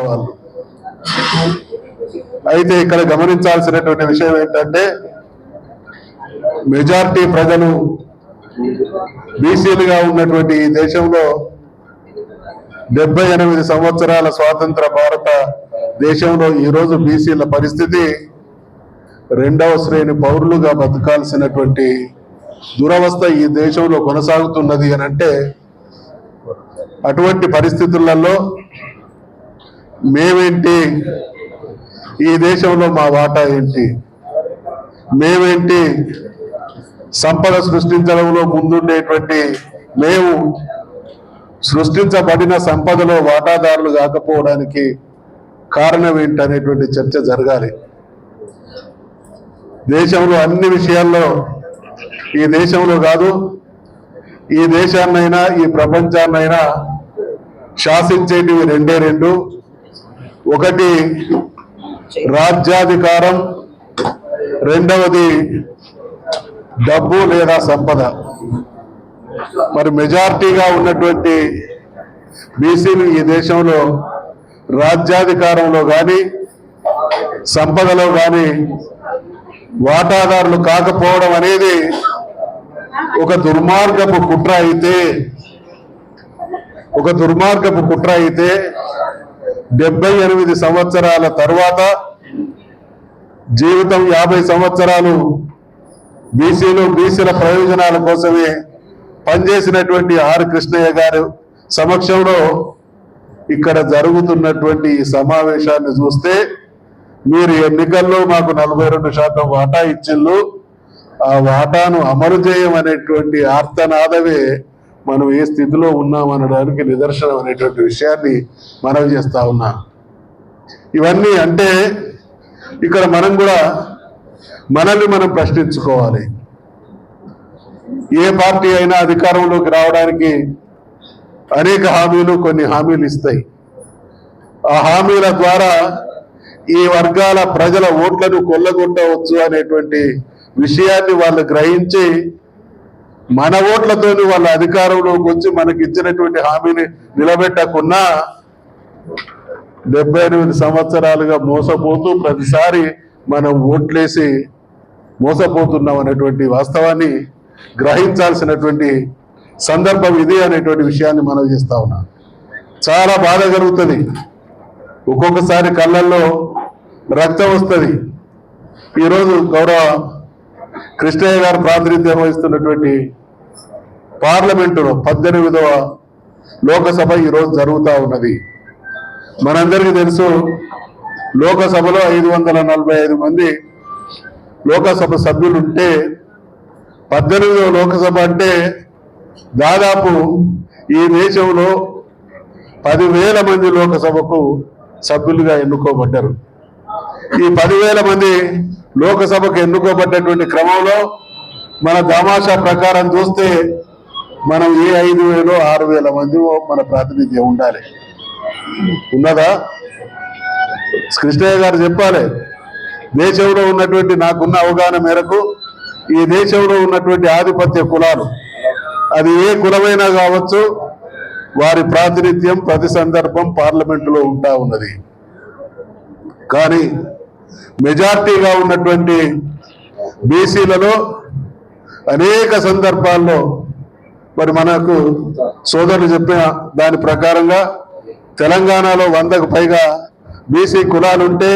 వాళ్ళు. అయితే ఇక్కడ గమనించాల్సినటువంటి విషయం ఏంటంటే మెజార్టీ ప్రజలు బీసీలుగా ఉన్నటువంటి ఈ దేశంలో డెబ్బై ఎనిమిది సంవత్సరాల స్వాతంత్ర భారత దేశంలో ఈరోజు బీసీల పరిస్థితి రెండవ శ్రేణి పౌరులుగా బతకాల్సినటువంటి దురవస్థ ఈ దేశంలో కొనసాగుతున్నది అని అంటే అటువంటి పరిస్థితులలో మేమేంటి? ఈ దేశంలో మా వాటా ఏంటి? మేమేంటి? సంపద సృష్టించడంలో ముందుండేటువంటి మేము సృష్టించబడిన సంపదలో వాటాదారులు కాకపోవడానికి కారణం ఏంటనేటువంటి చర్చ జరగాలి. దేశంలో అన్ని విషయాల్లో ఈ దేశంలో కాదు ఈ దేశాన్నైనా ఈ ప్రపంచాన్నైనా శాసించేటివి రెండే రెండు. ఒకటి రాజ్యాధికారం రెండవది డబ్బు లేదా సంపద. మరి మెజారిటీగా ఉన్నటువంటి బీసీలు ఈ దేశంలో రాజ్యాధికారంలో కానీ సంపదలో కానీ వాటాదారులు కాకపోవడం అనేది ఒక దుర్మార్గపు కుట్ర అయితే ఒక దుర్మార్గపు కుట్ర అయితే డెబ్బై ఎనిమిది సంవత్సరాల తర్వాత జీవితం యాభై సంవత్సరాలు బీసీలు బీసీల ప్రయోజనాల కోసమే పనిచేసినటువంటి ఆర్ కృష్ణయ్య గారు సమక్షంలో ఇక్కడ జరుగుతున్నటువంటి ఈ సమావేశాన్ని చూస్తే మీరు ఎన్నికల్లో మాకు నలభై రెండు శాతం వాటా ఇచ్చిళ్ళు. ఆ వాటాను అమలు చేయమనేటువంటి ఆర్తనాదవే మనం ఏ స్థితిలో ఉన్నామనడానికి నిదర్శనం అనేటువంటి విషయాన్ని మనం చేస్తా ఉన్నాం. ఇవన్నీ అంటే ఇక్కడ మనం కూడా మనల్ని మనం ప్రశ్నించుకోవాలి. ఏ పార్టీ అయినా అధికారంలోకి రావడానికి అనేక హామీలు కొన్ని హామీలు ఇస్తాయి. ఆ హామీల ద్వారా ఈ వర్గాల ప్రజల ఓట్లను కొల్లగొట్టవచ్చు అనేటువంటి విషయాన్ని వాళ్ళు గ్రహించి మన ఓట్లతోని వాళ్ళ అధికారంలోకి వచ్చి మనకి ఇచ్చినటువంటి హామీని నిలబెట్టకున్నా డెబ్బై ఎనిమిది సంవత్సరాలుగా మోసపోతూ ప్రతిసారి మనం ఓట్లేసి మోసపోతున్నాం అనేటువంటి వాస్తవాన్ని గ్రహించాల్సినటువంటి సందర్భం ఇది అనేటువంటి విషయాన్ని మనం చేస్తా ఉన్నాం. చాలా బాధ కలుగుతుంది ఒక్కొక్కసారి కళ్ళల్లో రక్తం వస్తుంది. ఈరోజు గౌరవ కృష్ణయ్య గారు ప్రాతినిధ్యం వహిస్తున్నటువంటి పార్లమెంటులో పద్దెనిమిదవ లోకసభ ఈరోజు జరుగుతూ ఉన్నది. మనందరికీ తెలుసు లోకసభలో ఐదు వందల నలభై ఐదు మంది లోకసభ సభ్యులు ఉంటే పద్దెనిమిదవ లోకసభ అంటే దాదాపు ఈ దేశంలో పదివేల మంది లోకసభకు సభ్యులుగా ఎన్నుకోబడ్డారు. ఈ పదివేల మంది లోకసభకు ఎన్నుకోబడ్డటువంటి క్రమంలో మన దామాషా ప్రకారం చూస్తే మనం ఏ ఐదు వేలు ఆరు వేల మంది మన ప్రాతినిధ్యం ఉండాలి. ఉన్నదా? కృష్ణయ్య గారు చెప్పాలి దేశంలో ఉన్నటువంటి నాకున్న అవగాహన మేరకు ఈ దేశంలో ఉన్నటువంటి ఆధిపత్య కులాలు అది ఏ కులమైనా కావచ్చు వారి ప్రాతినిధ్యం ప్రతి సందర్భం పార్లమెంటులో ఉంటా ఉన్నది. కానీ మెజార్టీగా ఉన్నటువంటి బీసీలలో అనేక సందర్భాల్లో మరి మనకు సోదరులు చెప్పిన దాని ప్రకారంగా తెలంగాణలో వందకు పైగా బీసీ కులాలుంటే